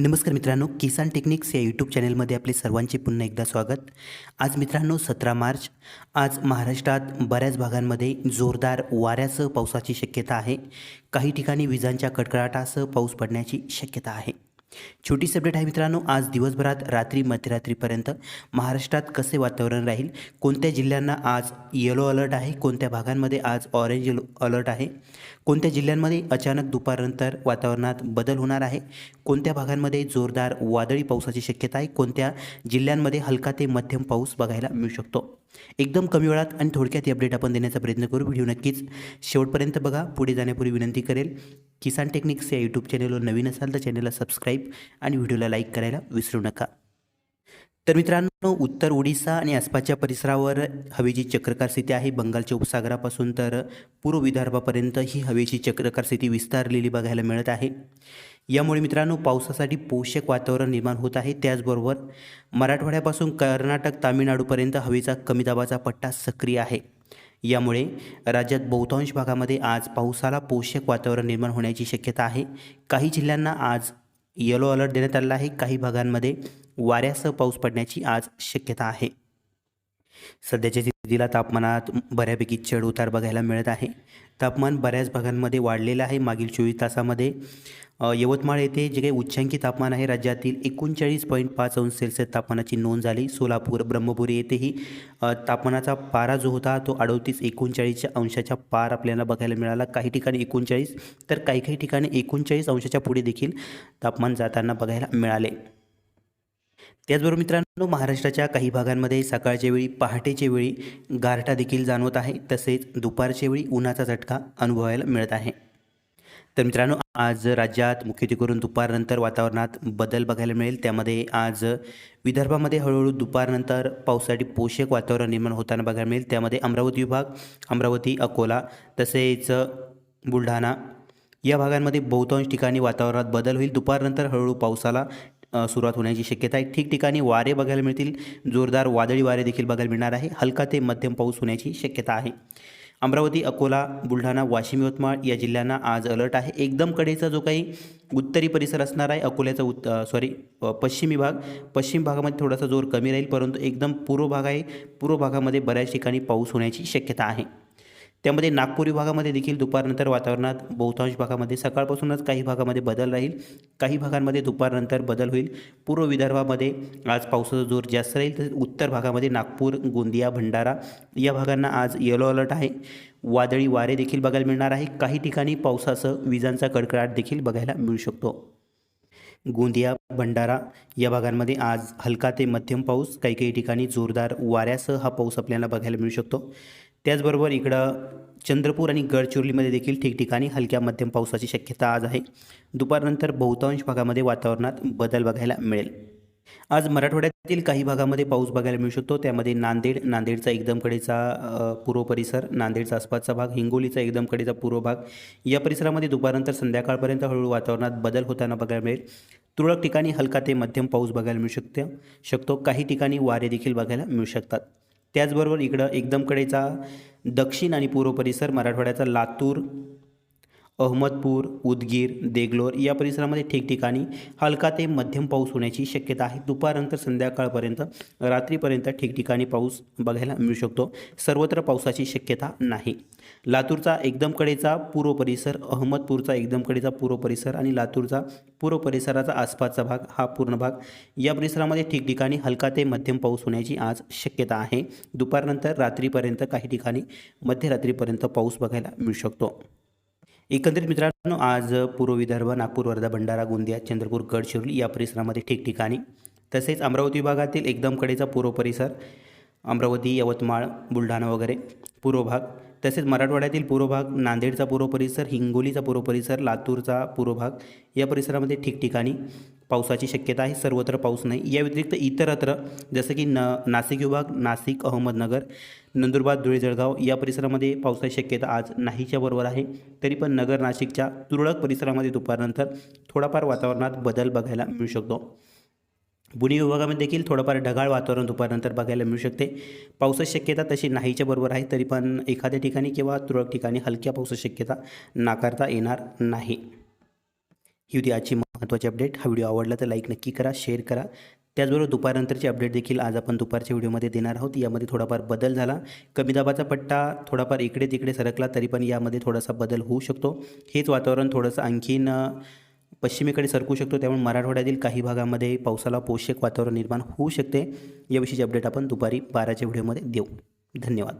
नमस्कार मित्रांनो किसान टेक्निक्स या यूट्यूब चॅनलमध्ये आपले सर्वांचे पुन्हा एकदा स्वागत. आज मित्रांनो सतरा मार्च. आज महाराष्ट्रात बऱ्याच भागांमध्ये जोरदार वाऱ्यासह पावसाची शक्यता आहे. काही ठिकाणी विजांच्या कडकडाटासह पाऊस पडण्याची शक्यता आहे. छोटी अपडेट आहे मित्रांनो आज दिवसभरात रात्री मध्यरात्रीपर्यंत महाराष्ट्रात कसे वातावरण राहील? कोणत्या जिल्ह्यांना आज येलो अलर्ट आहे? कोणत्या भागांमध्ये आज ऑरेंज अलर्ट आहे? कोणत्या जिल्ह्यांमध्ये अचानक दुपारनंतर वातावरणात बदल होणार आहे? कोणत्या भागांमध्ये जोरदार वादळी पावसाची शक्यता आहे? कोणत्या जिल्ह्यांमध्ये हलका ते मध्यम पाऊस बघायला मिळू शकतो? एकदम कमी वेळात आणि थोडक्यात ही अपडेट आपण देण्याचा प्रयत्न करू. व्हिडिओ नक्कीच शेवटपर्यंत बघा. पुढे जाण्यापूर्वी विनंती करेल किसान टेक्निक्स या यूट्यूब चॅनलवर नवीन असाल तर चॅनलला सबस्क्राईब आणि व्हिडिओला लाईक करायला विसरू नका. तर मित्रांनो उत्तर ओडिसा आणि आसपासच्या परिसरावर हवेची चक्रकार स्थिती आहे. बंगालच्या उपसागरापासून तर पूर्व विदर्भापर्यंत ही हवेची चक्रकार स्थिती विस्तारलेली बघायला मिळत आहे. यामुळे मित्रांनो पावसासाठी पोषक वातावरण निर्माण होत आहे. त्याचबरोबर मराठवाड्यापासून कर्नाटक तामिळनाडूपर्यंत हवेचा कमी दाबाचा पट्टा सक्रिय आहे. यामुळे राज्यात बहुतांश भागामध्ये आज पावसाला पोषक वातावरण निर्माण होण्याची शक्यता आहे. काही जिल्ह्यांना आज येलो अलर्ट देण्यात आलेला आहे. काही भागांमध्ये वाऱ्यासह पाऊस पडण्याची आज शक्यता आहे. सध्याच्या जिला तापमानात बऱ्यापैकी चढ उतार बघायला मिळत आहे. तापमान बऱ्याच भागांमध्ये वाढलेलं आहे. मागील चोवीस तासामध्ये यवतमाळ येथे जे काही उच्चांकी तापमान आहे राज्यातील एकोणचाळीस पॉईंट पाच अंश सेल्सिअस तापमानाची नोंद झाली. सोलापूर ब्रह्मपुरी येथेही तापमानाचा पारा जो होता तो अडोतीस एकोणचाळीसच्या अंशाच्या पार आपल्याला बघायला मिळाला. काही ठिकाणी एकोणचाळीस तर काही काही ठिकाणी एकोणचाळीस अंशाच्या पुढे देखील तापमान जाताना बघायला मिळाले. त्याचबरोबर मित्रांनो महाराष्ट्राच्या काही भागांमध्ये सकाळच्या वेळी पहाटेच्या वेळी गारठा देखील जाणवत आहे. तसेच दुपारच्या वेळी उन्हाचा झटका अनुभवायला मिळत आहे. तर मित्रांनो आज राज्यात मुख्यत्वे करून दुपारनंतर वातावरणात बदल बघायला मिळेल. त्यामध्ये आज विदर्भामध्ये हळूहळू दुपारनंतर पावसासाठी पोषक वातावरण निर्माण होताना बघायला मिळेल. त्यामध्ये अमरावती विभाग अमरावती अकोला तसेच बुलढाणा या भागांमध्ये बहुतांश ठिकाणी वातावरणात बदल होईल. दुपारनंतर हळूहळू पावसाला सुरुवात होण्याची शक्यता आहे. ठिकठिकाणी वारे बघायला मिळतील. जोरदार वादळी वारे देखील बघायला मिळणार आहे. हलका ते मध्यम पाऊस होण्याची शक्यता आहे. अमरावती अकोला बुलढाणा वाशिम यवतमाळ या जिल्ह्यांना आज अलर्ट आहे. एकदम कडेचा जो काही उत्तरी परिसर असणार आहे अकोल्याचा उत् सॉरी पश्चिमी भाग पश्चिम भागामध्ये थोडासा जोर कमी राहील परंतु एकदम पूर्व भाग आहे. पूर्व भागामध्ये बऱ्याच ठिकाणी पाऊस होण्याची शक्यता आहे. त्यामध्ये नागपूर विभागामध्ये देखील दुपारनंतर वातावरणात बहुतांश भागामध्ये सकाळपासूनच काही भागामध्ये बदल राहील. काही भागांमध्ये दुपारनंतर बदल होईल. पूर्व विदर्भामध्ये आज पावसाचा जोर जास्त राहील. तसेच उत्तर भागामध्ये नागपूर गोंदिया भंडारा या भागांना आज येलो अलर्ट आहे. वादळी वारे देखील बघायला मिळणार आहे. काही ठिकाणी पावसासह विजांचा कडकडाट देखील बघायला मिळू शकतो. गोंदिया भंडारा या भागांमध्ये आज हलका ते मध्यम पाऊस. काही काही ठिकाणी जोरदार वाऱ्यासह हा पाऊस आपल्याला बघायला मिळू शकतो. त्याचबरोबर इकडं चंद्रपूर आणि गडचिरोलीमध्ये देखील ठिकठिकाणी हलक्या मध्यम पावसाची शक्यता आज आहे. दुपारनंतर बहुतांश भागामध्ये वातावरणात बदल बघायला मिळेल. आज मराठवाड्यातील काही भागामध्ये पाऊस बघायला मिळू शकतो. त्यामध्ये नांदेड नांदेडचा एकदम कडेचा पूर्व परिसर नांदेडचा आसपासचा भाग हिंगोलीचा एकदम कडेचा पूर्व भाग. या परिसरामध्ये दुपारनंतर संध्याकाळपर्यंत हळूहळू वातावरणात बदल होताना बघायला मिळेल. तुरळक ठिकाणी हलका ते मध्यम पाऊस बघायला मिळू शकते. शकतो. काही ठिकाणी वारे देखील बघायला मिळू शकतात. त्याचबरोबर इकडं एकदम कडेचा दक्षिण आणि पूर्व परिसर मराठवाड्याचा लातूर अहमदपूर उदगीर देगलोर या परिसरामध्ये ठिकठिकाणी हलका ते मध्यम पाऊस होण्याची शक्यता आहे. दुपारनंतर संध्याकाळपर्यंत रात्रीपर्यंत ठिकठिकाणी पाऊस बघायला मिळू शकतो. सर्वत्र पावसाची शक्यता नाही. लातूरचा एकदमकडेचा पूर्व परिसर अहमदपूरचा एकदमकडेचा पूर्व परिसर आणि लातूरचा पूर्व परिसराचा आसपासचा भाग हा पूर्ण भाग या परिसरामध्ये ठिकठिकाणी हलका ते मध्यम पाऊस होण्याची आज शक्यता आहे. दुपारनंतर रात्रीपर्यंत काही ठिकाणी मध्यरात्रीपर्यंत पाऊस बघायला मिळू शकतो. एकंदरीत मित्रांनो आज पूर्व विदर्भ नागपूर वर्धा भंडारा गोंदिया चंद्रपूर गडचिरोली या परिसरामध्ये ठिकठिकाणी तसेच अमरावती विभागातील एकदम कडेचा पूर्व परिसर अमरावती यवतमाळ बुलढाणा वगैरे पूर्व भाग तसेच मराठवाड्यातील पूर्व भाग नांदेडचा पूर्व परिसर हिंगोलीचा पूर्व परिसर लातूरचा पूर्व भाग या परिसरामध्ये ठिकठिकाणी पावसाची शक्यता आहे. सर्वत्र पाऊस नाही. या व्यतिरिक्त इतरत्र जसं की न नाशिक विभाग नाशिक अहमदनगर नंदुरबार धुळे जळगाव या परिसरामध्ये पावसाची शक्यता आज नाहीच्या बरोबर आहे. तरी पण नगर नाशिकच्या तुरळक परिसरामध्ये दुपारनंतर थोडाफार वातावरणात बदल बघायला मिळू शकतो. पुणे विभागामध्ये देखील थोडंफार ढगाळ वातावरण दुपारनंतर बघायला मिळू शकते. पावसाची शक्यता तशी नाहीच्या बरोबर आहे तरी पण एखाद्या ठिकाणी किंवा तुरळक ठिकाणी हलक्या पावसाची शक्यता नाकारता येणार नाही. ही होती आजची महत्त्वाची अपडेट. हा व्हिडिओ आवडला तर लाईक नक्की करा शेअर करा. त्याचबरोबर दुपारनंतरचे अपडेट देखील आज आपण दुपारच्या व्हिडिओमध्ये देणार आहोत. यामध्ये थोडाफार बदल झाला. कमी दाबाचा पट्टा थोडाफार इकडे तिकडे सरकला तरी पण यामध्ये थोडासा बदल होऊ शकतो. हेच वातावरण थोडंसं आणखीन पश्चिमेकडे सरकू शकतो त्यामुळे मराठवाड्यातील काही भागामध्ये पावसाला पोषक वातावरण निर्माण होऊ शकते. याविषयीचे अपडेट आपण दुपारी बाराच्या व्हिडिओमध्ये देऊ. धन्यवाद.